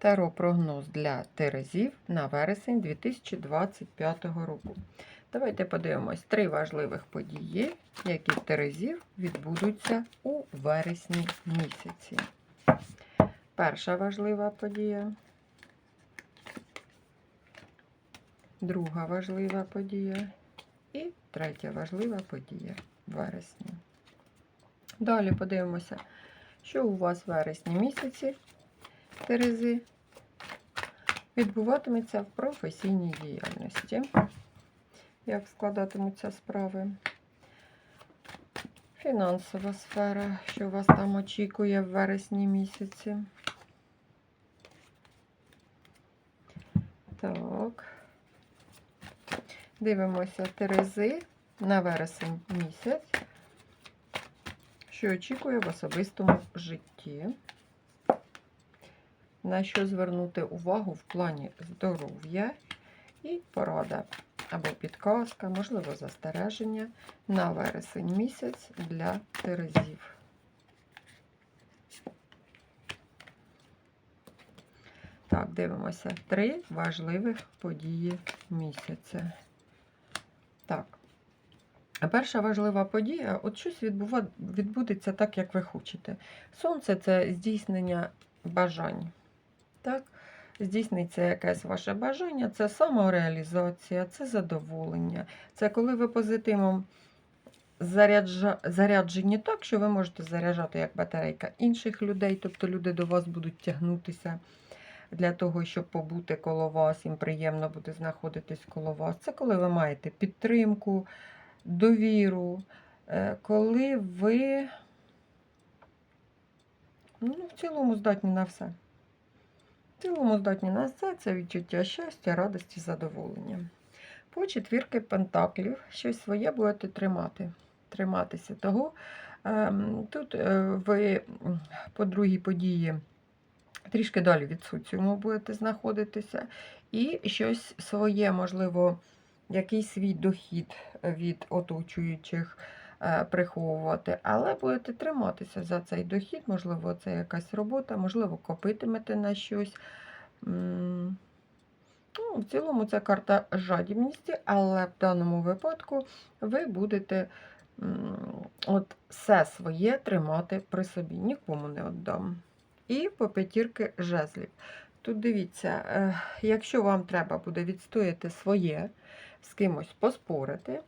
Таро прогноз для Терезів на вересень 2025 року. Давайте подивимось три важливих події, які в Терезів відбудуться у вересні місяці. Перша важлива подія. Друга важлива подія. І третя важлива подія в вересні. Далі подивимося, що у вас вересні місяці Терези відбуватиметься в професійній діяльності. Як складатимуться справи? Фінансова сфера, що вас там очікує в вересні місяці. Так. Дивимося Терези на вересень місяць, що очікує в особистому житті на що звернути увагу в плані здоров'я і порада або підказка, можливо, застереження на вересень місяць для терезів. Так, дивимося три важливих події місяця. Так. Перша важлива подія от щось відбудеться так, як ви хочете. Сонце це здійснення бажань. Так? Здійсниться якесь ваше бажання, це самореалізація, це задоволення. Це коли ви позитивом заряджені так, що ви можете заряджати як батарейка інших людей, тобто люди до вас будуть тягнутися для того, щоб побути коло вас, їм приємно буде знаходитись коло вас. Це коли ви маєте підтримку, довіру, е, коли ви ну, в цілому здатні на все. Цілому здатні на все це відчуття щастя, радості, задоволення. По четвірки пентаклів щось своє будете тримати. Триматися того. ем, Тут е, ви по другій події трішки далі від соціуму будете знаходитися. І щось своє, можливо, якийсь свій дохід від оточуючих приховувати, але будете триматися за цей дохід, можливо, це якась робота, можливо, копитимете на щось. Ну, в цілому це карта жадібності, але в даному випадку ви будете от все своє тримати при собі, нікому не віддам. І по п'ятірки жезлів. Тут дивіться, е, якщо вам треба буде відстояти своє, з кимось поспорити, е,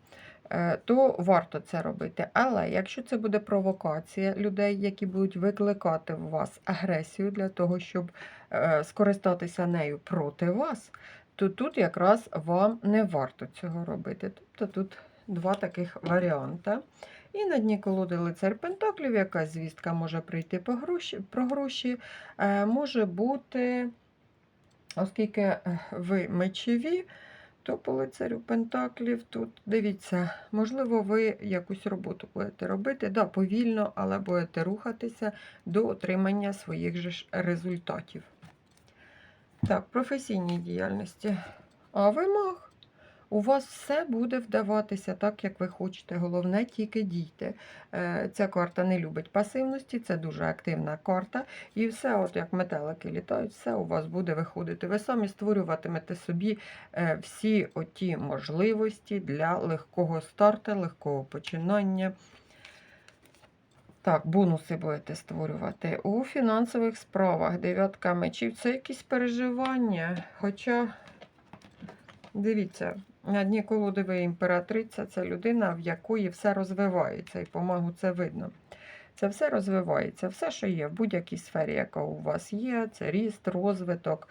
то варто це робити. Але якщо це буде провокація людей, які будуть викликати в вас агресію для того, щоб е, скористатися нею проти вас, то тут якраз вам не варто цього робити. Тобто тут два таких варіанти. І на дні колоди лицар Пентаклів, якась звістка може прийти по гроші, про гроші, е, може бути, оскільки е, ви мечові, по лицарю Пентаклів тут дивіться, можливо, ви якусь роботу будете робити, да, повільно, але будете рухатися до отримання своїх же ж результатів. Так, професійній діяльності. А ви. У вас все буде вдаватися так, як ви хочете. Головне, тільки дійте. Е, Ця карта не любить пасивності, це дуже активна карта. І все, от як метелики літають, все у вас буде виходити. Ви самі створюватимете собі е, всі оті можливості для легкого старту, легкого починання. Так, бонуси будете створювати. У фінансових справах дев'ятка мечів це якісь переживання. Хоча, дивіться, на дні ви імператриця це людина, в якої все розвивається, і помагу це видно. Це все розвивається, все, що є в будь-якій сфері, яка у вас є, це ріст, розвиток,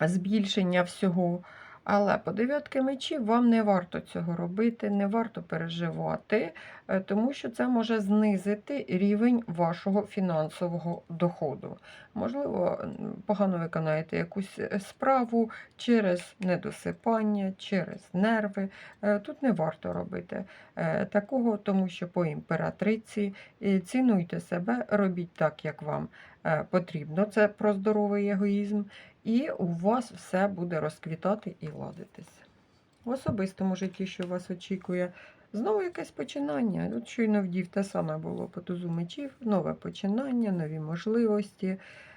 збільшення всього. Але по дев'ятки мечів вам не варто цього робити, не варто переживати, е, тому що це може знизити рівень вашого фінансового доходу. Можливо, погано виконаєте якусь е, справу через недосипання, через нерви. Е, Тут не варто робити такого, тому що по імператриці цінуйте себе, робіть так, як вам потрібно. Це про здоровий егоїзм. І у вас все буде розквітати і ладитись. В особистому житті, що вас очікує, знову якесь починання. От щойно вдів те саме було по тузу мечів, нове починання, нові можливості.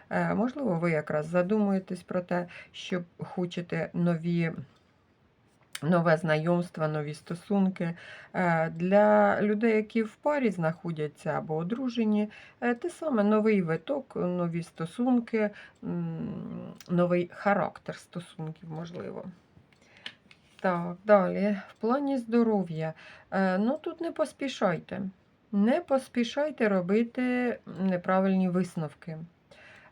Е, Можливо, ви якраз задумуєтесь про те, що хочете нові. Нове знайомство, нові стосунки. Е, Для людей, які в парі знаходяться або одружені, е, те саме новий виток, нові стосунки, новий характер стосунків, можливо. Так, далі. В плані здоров'я. Е, Ну тут не поспішайте. Не поспішайте робити неправильні висновки.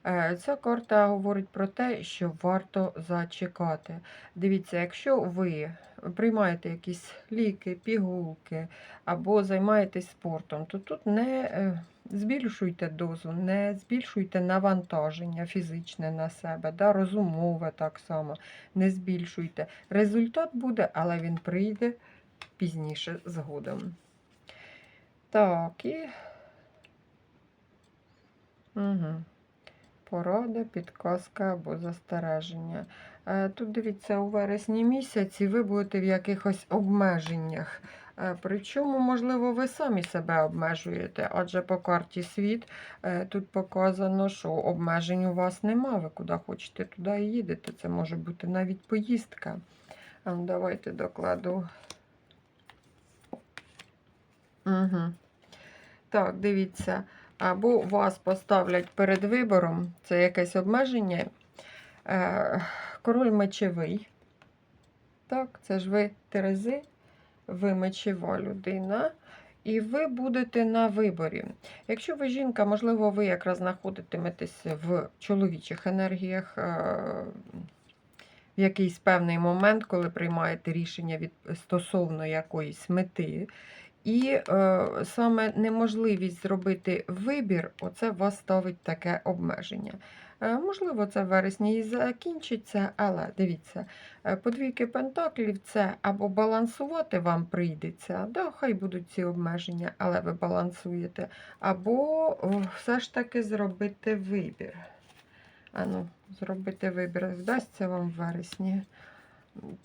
Е, Ця карта говорить про те, що варто зачекати. Дивіться, якщо ви приймаєте якісь ліки, пігулки або займаєтесь спортом, то тут не е, збільшуйте дозу, не збільшуйте навантаження фізичне на себе, да, розумове так само, не збільшуйте. Результат буде, але він прийде пізніше згодом. Так, і. Угу. Порада, підказка або застереження. Е, Тут дивіться, у вересні місяці ви будете в якихось обмеженнях. Е, Причому, можливо, ви самі себе обмежуєте, адже по карті світ е, тут показано, що обмежень у вас нема. Ви куди хочете, туди і їдете. Це може бути навіть поїздка. Давайте докладу. Угу. Так, дивіться. Або вас поставлять перед вибором, це якесь обмеження. Е, Король мечевий. Так, це ж ви Терези, ви мечева людина. І ви будете на виборі. Якщо ви жінка, можливо, ви якраз знаходитиметесь в чоловічих енергіях е, в якийсь певний момент, коли приймаєте рішення від стосовно якоїсь мети. І е, саме неможливість зробити вибір, оце вас ставить таке обмеження. Е, можливо, це в вересні і закінчиться, але дивіться, е, подвійки пентаклів це або балансувати вам прийдеться, да, хай будуть ці обмеження, але ви балансуєте, або все ж таки зробити вибір. Ану, зробити вибір вдасться вам в вересні.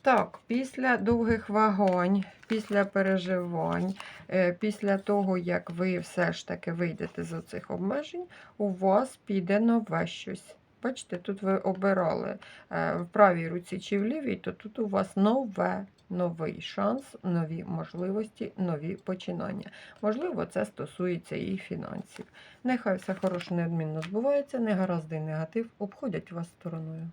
Так, після довгих вагань, після переживань, е, після того, як ви все ж таки вийдете з цих обмежень, у вас піде нове щось. Бачите, тут ви обирали е, в правій руці чи в лівій, то тут у вас нове, новий шанс, нові можливості, нові починання. Можливо, це стосується і фінансів. Нехай все хороше неодмінно збувається, негаразди і негатив обходять вас стороною.